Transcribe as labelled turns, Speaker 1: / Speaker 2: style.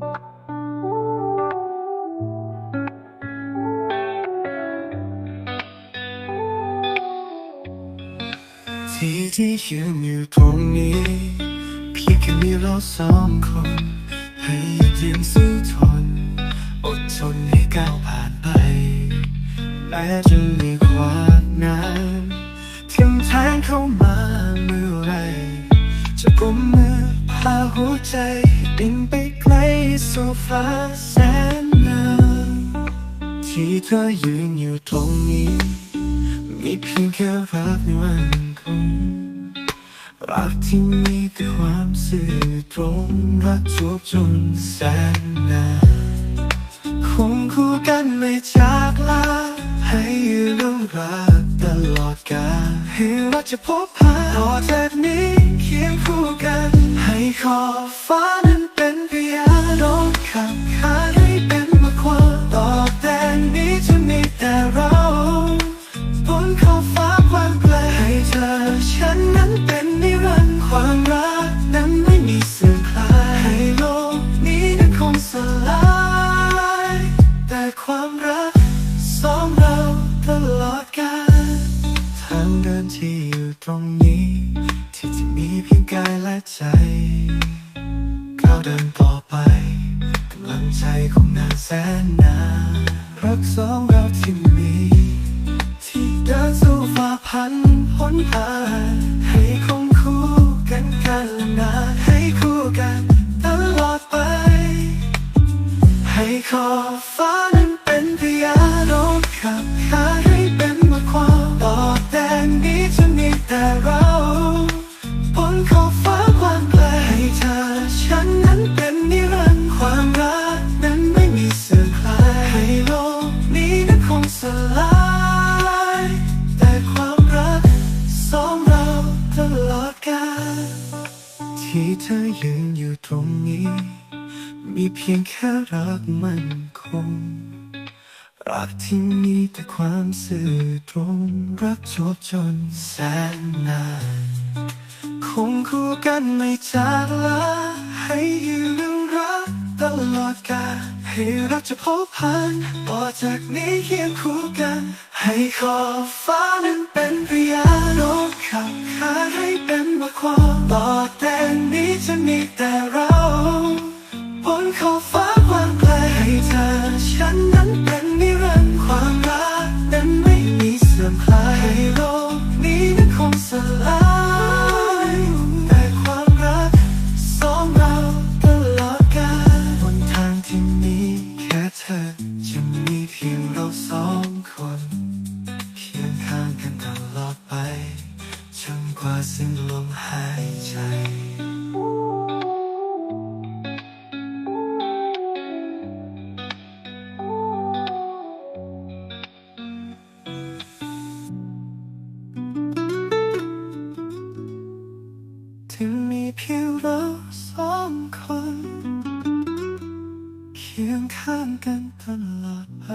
Speaker 1: ที่ที่ยืนอยู่ตรงนี้เพียงแค่มีเราสองคน ให้ยืนสู้ทน อดทนให้ก้าวผ่านไปแม้จะมีความนานทิมแทงเข้ามาเมื่อไร จะกุมมือพาหัวใจบินไป ไกลสู่ฟ้าแสนนานที่เธอยืนอยู่ตรงนี้ มีเพียงแค่รักในวันคงรักที่มีแต่ความสื่อตรงรักจบจนแสนนานคงคู่กันไม่จากลาให้ยืนร่วมรักตลอดกาลให้รักจะพบพาต่อจากนี้เคียงคู่กัน ให้ขอบฟ้า ความรักสองเราตลอดกาลทางเดินที่อยู่ตรงนี้ ที่จะมีเพียงกายและใจก้าวเดินต่อไปกำลังใจคงนานแสนนานรักสองเราที่มี ที่เดินสู่ฝ่าพันหนทางให้คงคู่กันกัน ให้ขอฟ้านั้นเป็นพยานร้องขับขาให้เป็นมาความต่อแต่นี้จะมีแต่เราบนขอบฟ้ากว้างไกลให้เธอฉันนั้นเป็นนิรันดร์ความรักนั้นไม่มีเสื่อมคลายให้โลกนี้นั้นคงสลาย แต่ความรักสองเราตลอดกาลที่เธอยืนอยู่ตรงนี้ มีเพียงแค่รักมันคง รักที่มีแต่ความสื่อตรง รักจบจนแสนนานคงคู่กันไม่จากลาให้ยืนรักตลอดกาลให้รักจะพบพันต่อจากนี้เคียงคู่กัน ให้ขอฟ้านั้นเป็นพยานนกขับขาให้เป็นมาความต่อแต่นี้จะมีแต่ องคนเคียงข้างกันตลอดไปจนกว่าสิ้นลมหายใจถึงมีเพีเราสองคน เคียงข้างกันตลอดไป